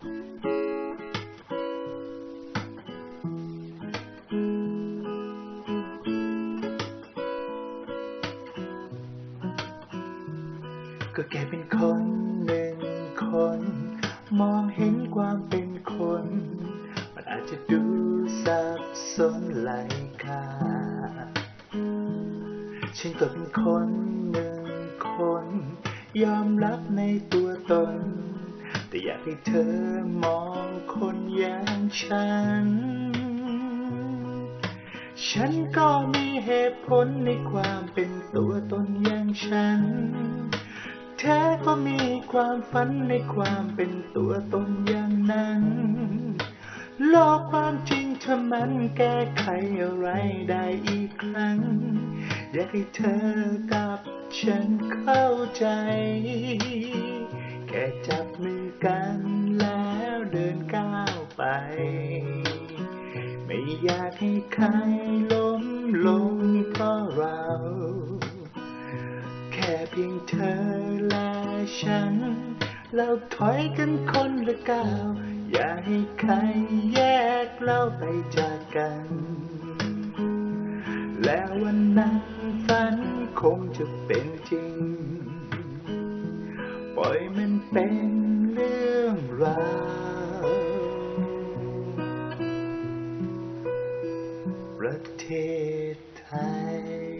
ก็แค่เป็นคนหนึ่งคน มองเห็นความเป็นคน มันอาจจะดูสับสนไหลยค่าฉันก็เป็นคนหนึ่งคน ยอมรับในตัวตน แต่อยากให้เธอมองคนอย่างฉัน ฉันก็มีเหตุผลในความเป็นตัวตนอย่างฉัน เธอก็มีความฝันในความเป็นตัวตนอย่างนั้นโลกความจริงเธอมันแก้ไขอะไรได้อีกครั้ง อยากให้เธอกับฉันเข้าใจ เดินก้าวไป ไม่อยากให้ใครล้มลงเพราะเรา แค่เพียงเธอและฉัน เราถอยกันคนละก้าว อย่าให้ใครแยกเราไปจากกัน แล้ววันนั้นฝันคงจะเป็นจริง ปล่อยมันเป็นเรื่องราวประเทศไทย